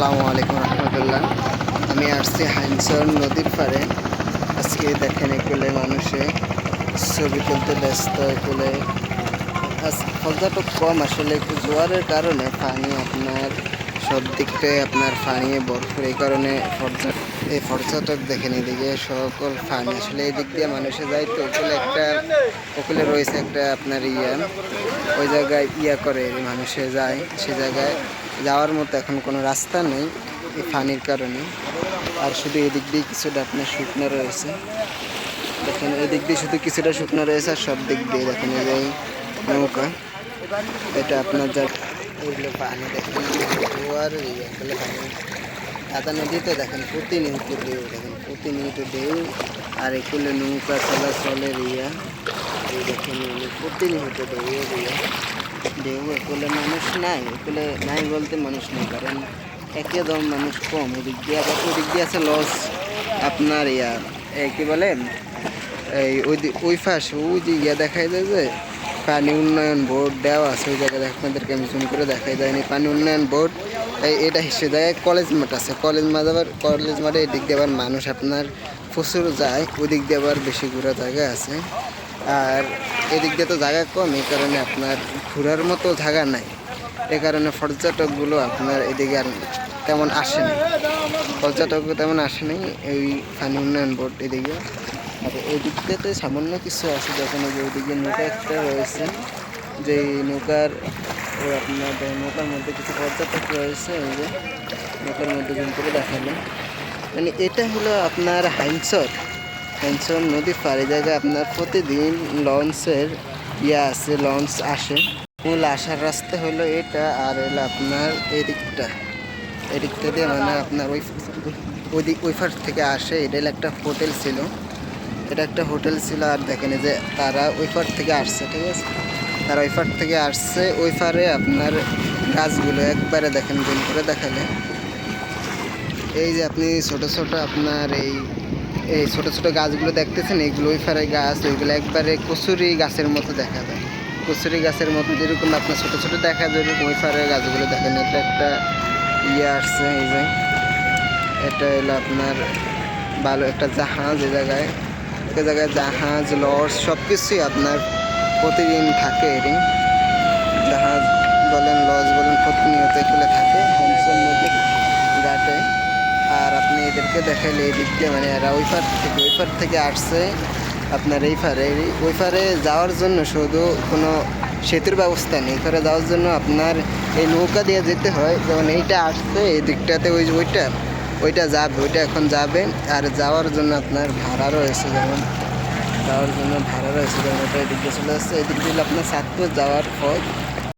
আসসালামু আলাইকুম রহমতুল্লাহ। আমি আসছি হাইনসর নদীর পাড়ে। আজকে দেখেন এগুলো মানুষে ছবি তুলতে ব্যস্ত এগুলো আজ পর্যটক কম, আসলে জোয়ারের কারণে পানি আপনার সব দিকটাই আপনার পানিয়ে ভরপুর। এই কারণে পর্যটক এই পর্যটক দেখেন এদিকে সকল পানি। আসলে এই দিক দিয়ে মানুষে যায় তো ওগুলো একটা ওগুলো রয়েছে একটা আপনার ইয়া। ওই জায়গায় ইয়া করে মানুষে যায়, সে জায়গায় যাওয়ার মতো এখন কোনো রাস্তা নেই এই পানির কারণে। আর শুধু এদিক দিয়ে কিছুটা আপনার শুকনো রয়েছে। দেখেন এদিক দিয়ে শুধু কিছুটা শুকনো রয়েছে আর সব দিক দিয়ে দেখেন এই নৌকা। এটা আপনার যা এগুলো পানি দেখেন জোয়ার এগুলো পানি। দাদা নদীতে দেখেন, প্রতিনিয়ত ঢেউ, দেখেন, প্রতিনিয়ত ঢেউ। আর এগুলো নৌকা চলাচলের ইয়া এই দেখেন প্রতিনিয়ত ঢেউ ইয়া ঢেউ এগুলো মানুষ নাই এগুলো নাই বলতে মানুষ নেই, কারণ একদম মানুষ কম। ওদিক দিয়ে আবার ওদিক দিয়ে আছে লস আপনার ইয়া কি বলে এই ওই ওই পাশ, ওই যে ইয়া দেখাই যায় যে পানি উন্নয়ন বোর্ড দেওয়া আছে, ওই জায়গায় আপনাদেরকে আমি জুম করে দেখাই যায়নি পানি উন্নয়ন বোর্ড এটা হিসেবে জায়গায় কলেজ মাঠ আছে। কলেজ মাঠ আবার কলেজ মাঠে এদিক দিয়ে আবার মানুষ আপনার প্রচুর যায়, ওদিক দিয়ে আবার বেশি ঘোরা জায়গা আছে। আর এদিক দিয়ে তো জায়গা কম, এই কারণে আপনার ঘোরার মতো জায়গা নাই। এ কারণে পর্যটকগুলো আপনার এদিকে আর তেমন আসে না পর্যটক তেমন আসেনি, এই পানি উন্নয়ন বোর্ড এদিকে। আর এই দিক দিয়ে সামান্য কিছু আছে, যখন যে ওইদিকে নৌকা একটা রয়েছে, যে নৌকার আপনার নৌকার মধ্যে কিছু পর্যটক রয়েছে, এই যে নৌকার মধ্যে জুম করে মানে এটা হলো আপনার হাইনসর হাইনসর নদী পাড়ে জায়গায় আপনার প্রতিদিন লঞ্চের ইয়ে আছে, লঞ্চ আসে। মূল আসার রাস্তা হলো এটা, আর হলো আপনার এদিকটা। এদিকটা দিয়ে মানে আপনার ওই ওই ওই পাশ থেকে আসে এটা একটা হোটেল ছিল। এটা একটা হোটেল ছিল আর দেখেন যে তারা ওই পার থেকে আসছে, ঠিক আছে? তারা ওই পার থেকে আসছে, ওই পারে আপনার গাছগুলো একবারে দেখেন দিন করে দেখালে। এই যে আপনি ছোট ছোট আপনার এই এই ছোট ছোট গাছগুলো দেখতেছেন এইগুলো ওই পারে গাছ, ওইগুলো একবারে কচুরি গাছের মতো দেখা যায় কচুরি গাছের মতো যেরকম আপনার ছোট ছোট দেখা যায়, ওরকম ওই পারে গাছগুলো দেখেন, এটা একটা ইয়ে আসছে, এই যে। এটা হলো আপনার ভালো একটা জাহাজ এই জায়গায়। একটা জায়গায় জাহাজ লঞ্চ সব কিছুই আপনার প্রতিদিন থাকে এরই জাহাজ বলেন লঞ্চ বলেন, প্রতিনিয়ত এগুলো থাকে ঘাটে। আর আপনি এদেরকে দেখাইলে এই দিক মানে এরা ওই পার থেকে, ওই পার থেকে আসছে আপনার এই পারে। ওই পারে যাওয়ার জন্য শুধু কোনো সেতুর ব্যবস্থা নেই। এই যাওয়ার জন্য আপনার এই নৌকা দিয়ে যেতে হয়। যেমন এইটা আসছে, এই দিকটাতে ওই ওইটা। ওইটা যাবে, ওইটা এখন যাবে আর যাওয়ার জন্য আপনার ভাড়া রয়েছে যেমন, যাওয়ার জন্য ভাড়া রয়েছে যেমন ওটা এদিক দিয়ে চলে যাচ্ছে এদিক দিয়ে আপনার সাতপুর যাওয়ার পথ।